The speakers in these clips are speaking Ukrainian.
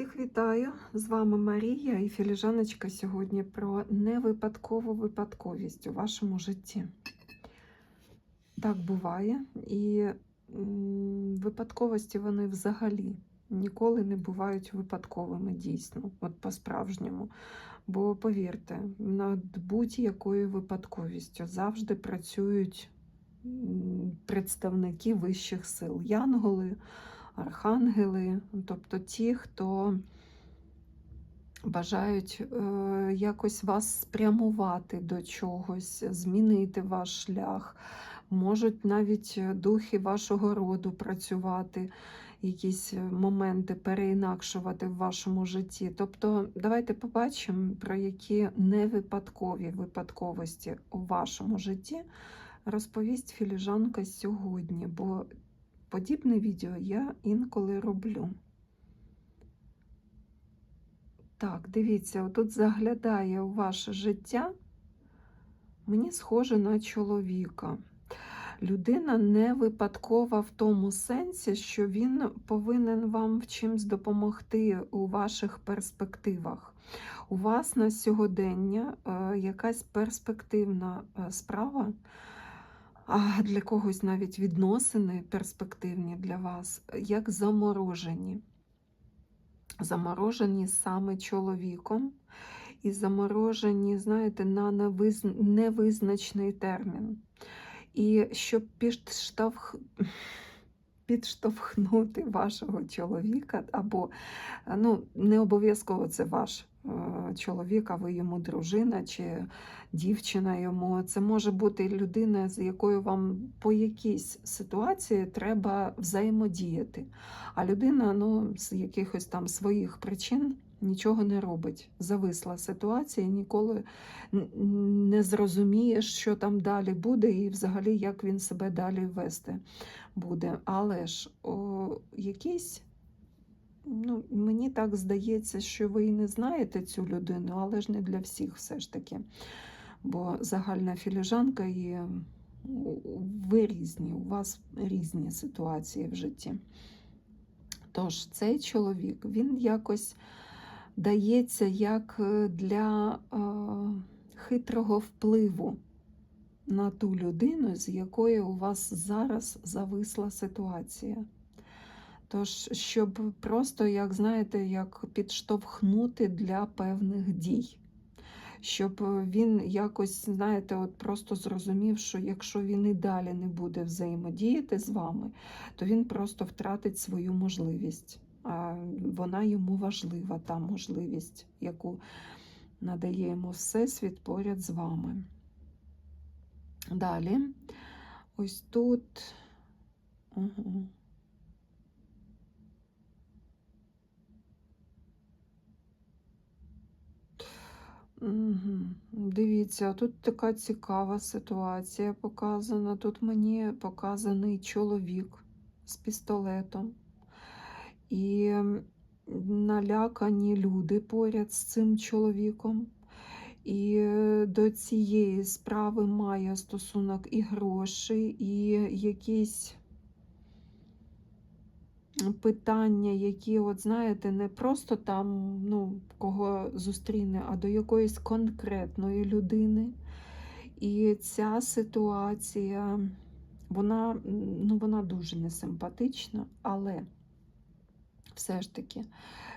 Всіх вітаю! З вами Марія і філіжаночка сьогодні про невипадкову випадковість у вашому житті. Так буває, і випадковості вони взагалі ніколи не бувають випадковими дійсно, от по-справжньому. Бо повірте, над будь-якою випадковістю завжди працюють представники вищих сил, янголи архангели, тобто ті, хто бажають е, якось вас спрямувати до чогось, змінити ваш шлях, можуть навіть духи вашого роду працювати, якісь моменти переінакшувати в вашому житті. Тобто, давайте побачимо, про які невипадкові випадковості у вашому житті розповість філіжанка сьогодні. бо Подібне відео я інколи роблю. Так, дивіться, отут заглядає у ваше життя. Мені схоже на чоловіка. Людина не випадкова в тому сенсі, що він повинен вам в чимсь допомогти у ваших перспективах. У вас на сьогодення е, якась перспективна е, справа а для когось навіть відносини перспективні для вас, як заморожені. Заморожені саме чоловіком, і заморожені, знаєте, на невизначений термін. І щоб підштовх... підштовхнути вашого чоловіка, або ну, не обов'язково це ваш Е, чоловік, а ви йому дружина чи дівчина йому. Це може бути людина, з якою вам по якійсь ситуації треба взаємодіяти. А людина ну, з якихось там своїх причин нічого не робить. Зависла ситуація, ніколи не зрозуміє, що там далі буде, і взагалі як він себе далі вести буде. Але ж о, якийсь ну, мені так здається, що ви і не знаєте цю людину, але ж не для всіх все ж таки. Бо загальна філіжанка і ви різні, у вас різні ситуації в житті. Тож, цей чоловік, він якось дається як е, для е, хитрого впливу на ту людину, з якою у вас зараз зависла ситуація. Тож, щоб просто, як знаєте, як підштовхнути для певних дій. Щоб він якось, знаєте, от просто зрозумів, що якщо він і далі не буде взаємодіяти з вами, то він просто втратить свою можливість. А вона йому важлива, та можливість, яку надає йому Всесвіт поряд з вами. Далі, ось тут. Угу. Угу. Дивіться, тут така цікава ситуація показана. Тут мені показаний чоловік з пістолетом. І налякані люди поряд з цим чоловіком. І е, до цієї справи має стосунок і гроші, і якісь питання, які, от знаєте, не просто там ну, кого зустріне, а до якоїсь конкретної людини. І ця ситуація, вона, ну, вона дуже несимпатична, але все ж таки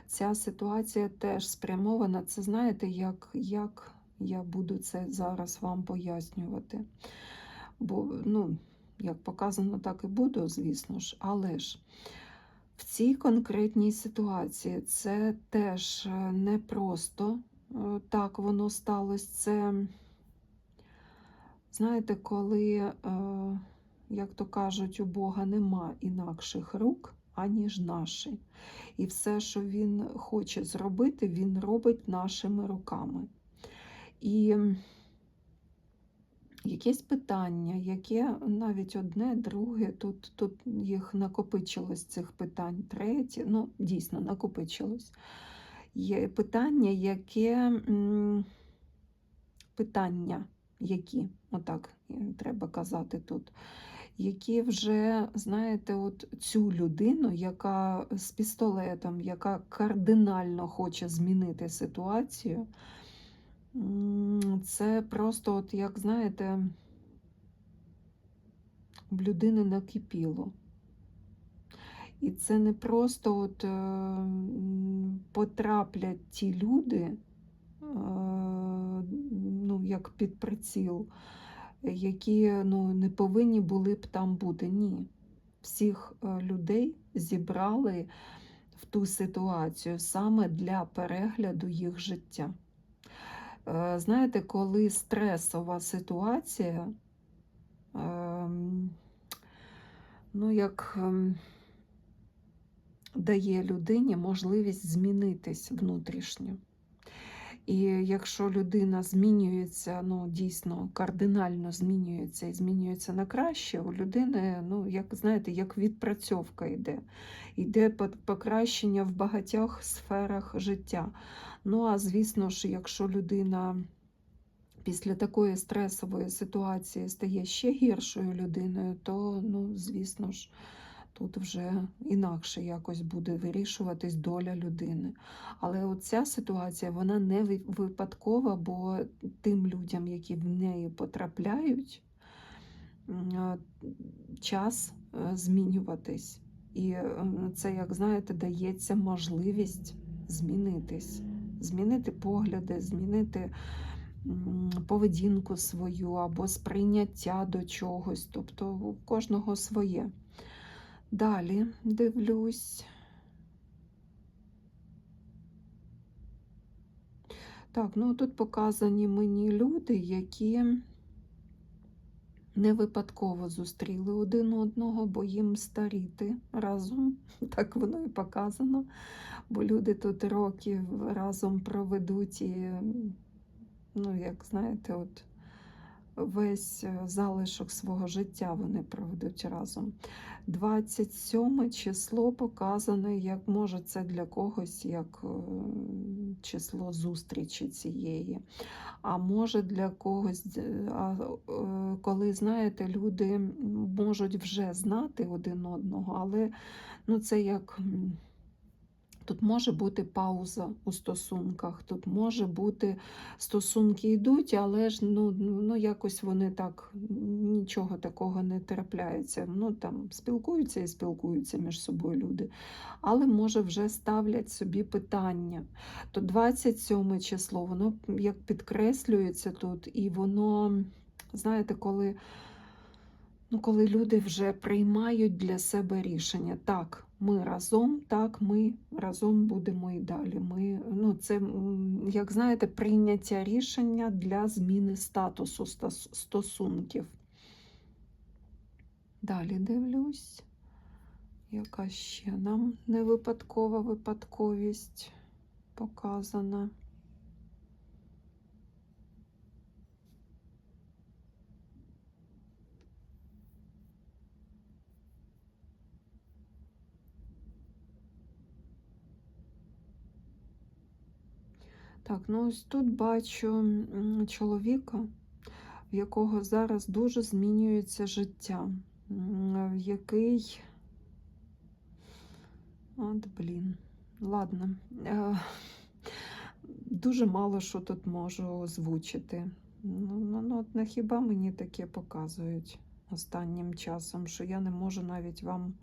ця ситуація теж спрямована. Це знаєте, як, як я буду це зараз вам пояснювати. Бо, ну, як показано, так і буду, звісно ж, але ж. В цій конкретній ситуації це теж е, непросто. Е, так воно сталося. Це, знаєте, коли, е, як то кажуть, у Бога нема інакших рук, аніж наші. І все, що Він хоче зробити, Він робить нашими руками. І якесь питання, яке навіть одне, друге, тут тут їх накопичилось цих питань, третє, ну, дійсно, накопичилось. Є питання, яке питання, які, отак треба казати тут, які вже, знаєте, от цю людину, яка з пістолетом, яка кардинально хоче змінити ситуацію, це просто, от як знаєте, в людини накипіло. І це не просто от, е, потраплять ті люди, е, ну, як під приціл, які ну, не повинні були б там бути. Ні. Всіх е, людей зібрали в ту ситуацію саме для перегляду їх життя. Е, Знаєте, коли стресова ситуація, ем, ну, як ем, дає людині можливість змінитись внутрішньо. І якщо людина змінюється, ну дійсно кардинально змінюється і змінюється на краще, у людини, ну як знаєте, як відпрацьовка йде, йде по- покращення в багатьох сферах життя. Ну а звісно ж, якщо людина після такої стресової ситуації стає ще гіршою людиною, то ну, звісно ж. Тут вже інакше якось буде вирішуватись доля людини. Але оця ситуація вона не випадкова, бо тим людям, які в неї потрапляють, час е, змінюватись. І е, це, як знаєте, дається можливість змінитись, змінити погляди, змінити поведінку свою або сприйняття до чогось. Тобто у кожного своє. Далі дивлюсь. Так, ну тут показані мені люди, які не випадково зустріли один одного, бо їм старіти разом. Так воно і показано. Бо люди тут років разом проведуть і, ну, як знаєте, от весь е, залишок свого життя вони проведуть разом. 27 число показане, як може це для когось як е, число зустрічі цієї. А може для когось, е, коли знаєте, люди можуть вже знати один одного, але ну, це як. Тут може бути пауза у стосунках, тут може бути стосунки йдуть, але ж ну, ну ну, якось вони так нічого такого не трапляється. Ну там спілкуються і спілкуються між собою люди, але може вже ставлять собі питання. То 27 число, воно як підкреслюється тут, і воно, знаєте, коли. Ну, коли люди вже приймають для себе рішення, так, ми разом, так, ми разом будемо і далі. Ми, ну, це, як знаєте, прийняття рішення для зміни статусу стос- стосунків. Далі дивлюсь, яка ще нам не випадкова випадковість показана. Так, ну ось тут бачу чоловіка, в якого зараз дуже змінюється життя, в який. От, блін, ладно. Е, Дуже мало що тут можу озвучити. Ну, ну, ну, от не хіба мені таке показують останнім часом, що я не можу навіть вам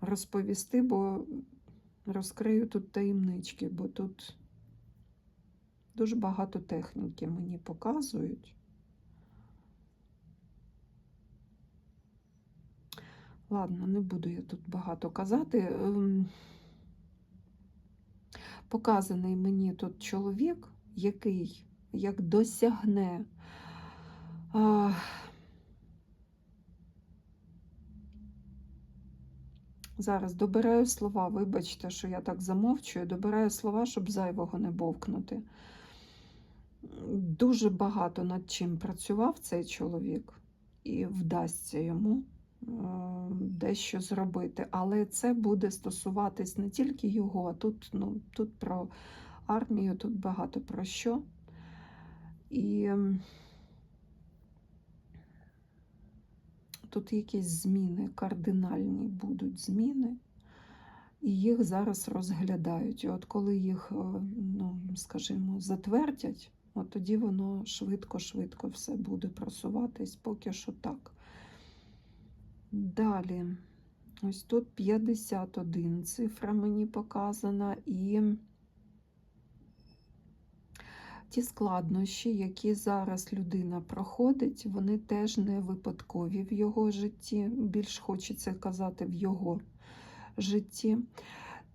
розповісти, бо розкрию тут таємнички, бо тут дуже багато техніки мені показують. Ладно, не буду я тут багато казати. Ем, Показаний мені тут чоловік, який як досягне. а, Зараз добираю слова, вибачте, що я так замовчую, добираю слова, щоб зайвого не бовкнути. Дуже багато над чим працював цей чоловік, і вдасться йому е, дещо зробити. Але це буде стосуватись не тільки його, а тут, ну, тут про армію, тут багато про що. І тут якісь зміни, кардинальні будуть зміни, і їх зараз розглядають. І от коли їх, е, ну, скажімо, затвердять, от тоді воно швидко-швидко все буде просуватись, поки що так. Далі, ось тут 51 цифра мені показана, і ті складнощі, які зараз людина проходить, вони теж не випадкові в його житті. Більш хочеться казати в його житті.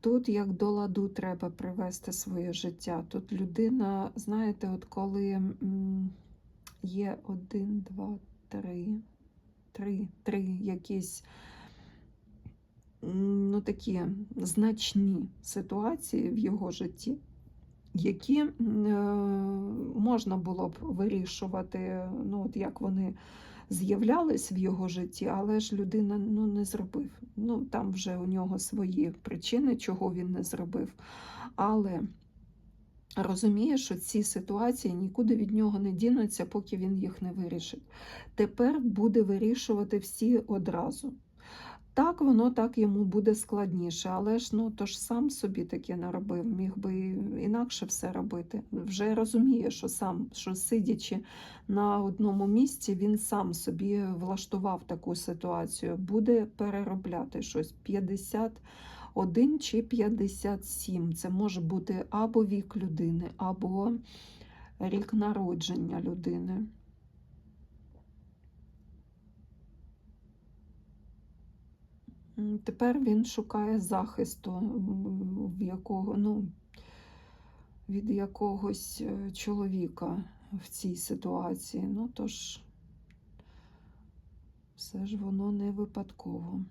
Тут як до ладу треба привести своє життя. Тут людина, знаєте, от коли є один, два, три, три, три якісь ну, такі значні ситуації в його житті, які е, можна було б вирішувати, ну, от як вони з'являлись в його житті, але ж людина ну, не зробив. Ну, там вже у нього свої причини, чого він не зробив. Але розуміє, що ці ситуації нікуди від нього не дінуться, поки він їх не вирішить. Тепер буде вирішувати всі одразу. Так, воно так йому буде складніше, але ж ну то ж сам собі таке наробив, міг би інакше все робити. Вже розуміє, що сам, що сидячи на одному місці, він сам собі влаштував таку ситуацію. Буде переробляти щось 51 чи 57. Це може бути або вік людини, або рік народження людини. Тепер він шукає захисту, в якого, ну, від якогось е, чоловіка в цій ситуації. Ну, тож, все ж воно не випадково.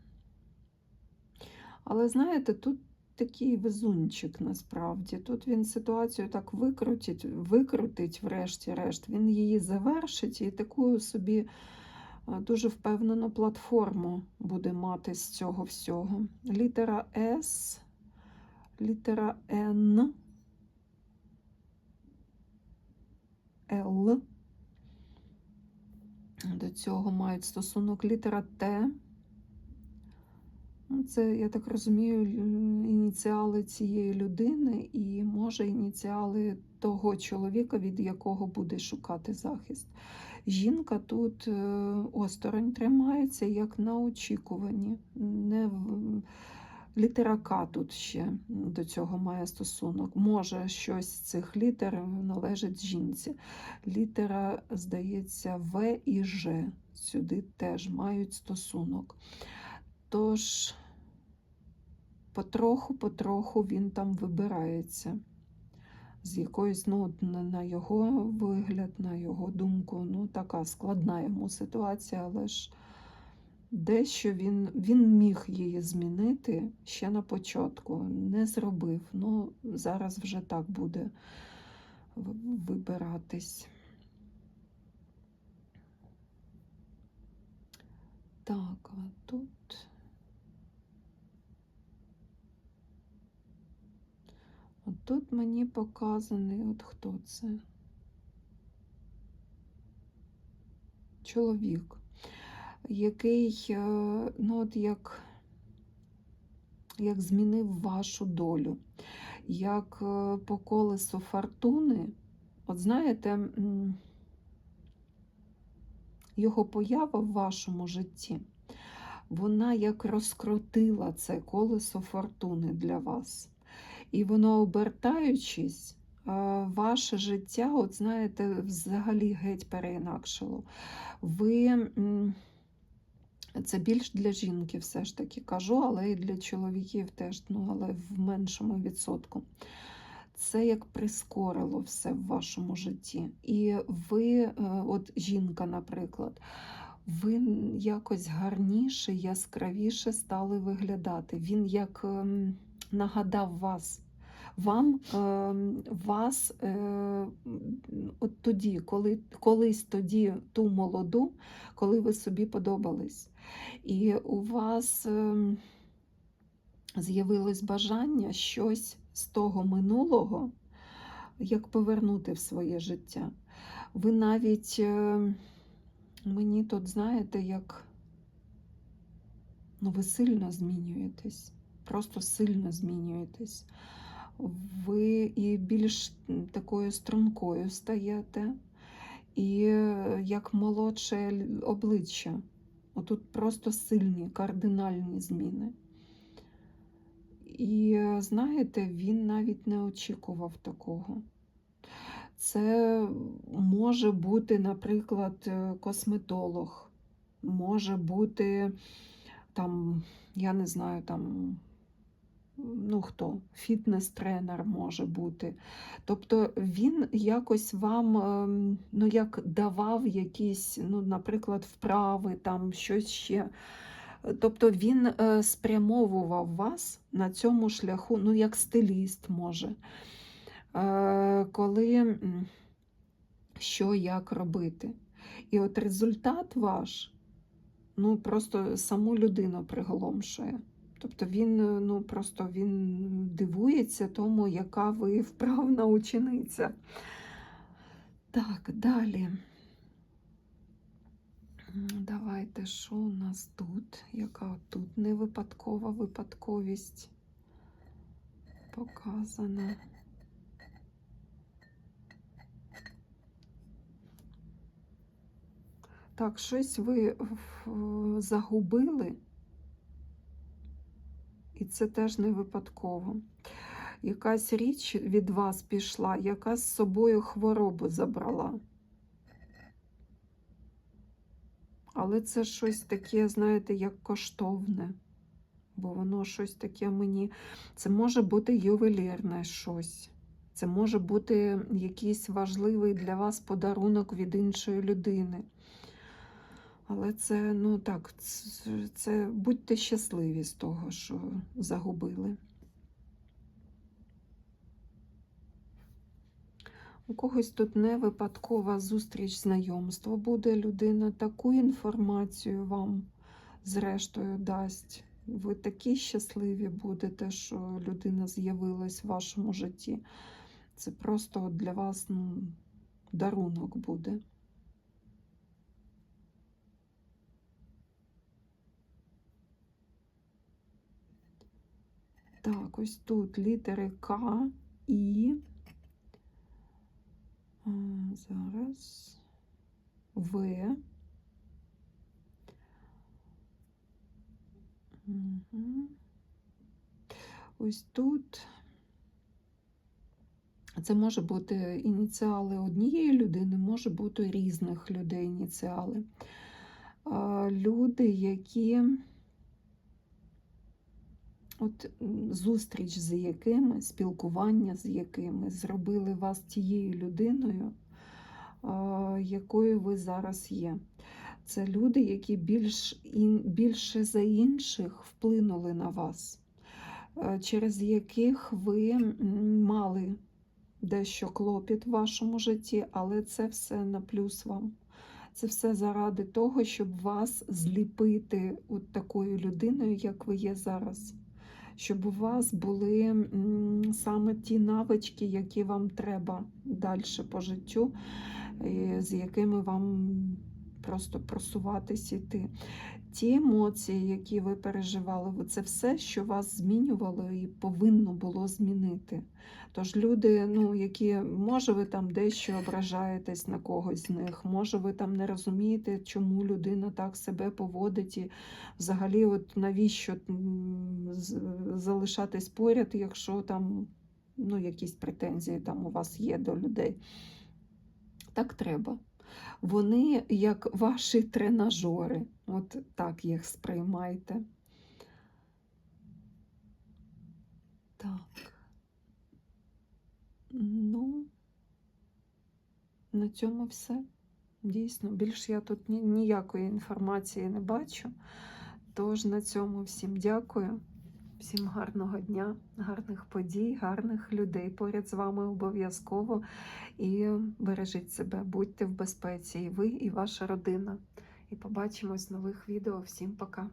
Але знаєте, тут такий везунчик насправді. Тут він ситуацію так викрутить, викрутить, врешті-решт, він її завершить і таку собі дуже впевнену платформу буде мати з цього всього. Літера С, літера Н, Л. До цього мають стосунок літера Т. Ну, Це, я так розумію, ініціали цієї людини і, може, ініціали того чоловіка, від якого буде шукати захист. Жінка тут е, осторонь тримається, як на очікуванні. Не. Літера К тут ще до цього має стосунок. Може, щось з цих літер належить жінці. Літера, здається, В і Ж сюди теж мають стосунок. Тож, потроху-потроху він там вибирається. З якоїсь, ну, на, його вигляд, на його думку, ну, така складна йому ситуація, але ж дещо він, він міг її змінити ще на початку, не зробив. Ну, зараз вже так буде вибиратись. Так, а тут. От тут мені показаний, от хто це? Чоловік, який, е, ну от як, як змінив вашу долю, як е, по колесу фортуни, от знаєте, його поява в вашому житті, вона як розкрутила це колесо фортуни для вас. І воно обертаючись, ваше життя, от знаєте, взагалі геть переінакшило. Ви це більш для жінки, все ж таки кажу, але і для чоловіків теж, ну, але в меншому відсотку. Це як прискорило все в вашому житті. І ви, е, от жінка, наприклад, ви якось гарніше, яскравіше стали виглядати. Він як ем, нагадав вас. Вам ем, вас е, от тоді, коли, колись тоді ту молоду, коли ви собі подобались. І у вас ем, з'явилось бажання щось з того минулого, як повернути в своє життя. Ви навіть, е, мені тут, знаєте, як ну, ви сильно змінюєтесь, просто сильно змінюєтесь. Ви і більш такою стрункою стаєте, і е, як молодше обличчя. Отут просто сильні, кардинальні зміни. І е, знаєте, він навіть не очікував такого. Це може бути, наприклад, е, косметолог, може бути там, я не знаю, там, ну хто, фітнес-тренер може бути. Тобто він якось вам, ем, ну як давав якісь, ну, наприклад, вправи, там щось ще. Тобто він е, спрямовував вас на цьому шляху, ну як стиліст може. Е, Коли що як робити. І от результат ваш, ну просто саму людину приголомшує. Тобто він е, ну просто він дивується тому, яка ви вправна учениця. Так, далі. Давайте, що у нас тут? Яка тут не випадкова випадковість показана? Так, щось ви загубили, і це теж не випадково. Якась річ від вас пішла, яка з собою хворобу забрала. Але це щось таке, знаєте, як коштовне. Бо воно щось таке мені. Це може бути ювелірне щось. Це може бути якийсь важливий для вас подарунок від іншої людини. Але це, ну так, це, це будьте щасливі з того, що загубили. У когось тут не випадкова зустріч знайомство буде. Людина таку інформацію вам, зрештою, дасть. Ви такі щасливі будете, що людина з'явилась в вашому житті. Це просто для вас ну, дарунок буде. Так, ось тут літери К, І. А, Зараз В. Угу. Ось тут. Це може бути ініціали однієї людини, може бути різних людей ініціали. Люди, які от зустріч з якими, спілкування з якими зробили вас тією людиною, якою ви зараз є. Це люди, які більш, більше за інших вплинули на вас, е, через яких ви мали дещо клопіт в вашому житті, але це все на плюс вам. Це все заради того, щоб вас зліпити от такою людиною, як ви є зараз. Щоб у вас були саме ті навички, які вам треба далі по життю, з якими вам просто просуватись іти. Ті емоції, які ви переживали, це все, що вас змінювало і повинно було змінити. Тож люди, ну, які, може, ви там дещо ображаєтесь на когось з них, може, ви там не розумієте, чому людина так себе поводить, і взагалі, от навіщо залишатись поряд, якщо там ну, якісь претензії там у вас є до людей. Так треба. Вони як ваші тренажери. От так їх сприймайте. Так. Ну, на цьому все. Дійсно, більш я тут ні- ніякої інформації не бачу. Тож на цьому всім дякую. Всім гарного дня, гарних подій, гарних людей поряд з вами обов'язково. І бережіть себе, будьте в безпеці, і ви, і ваша родина. І побачимось в нових відео. Всім пока!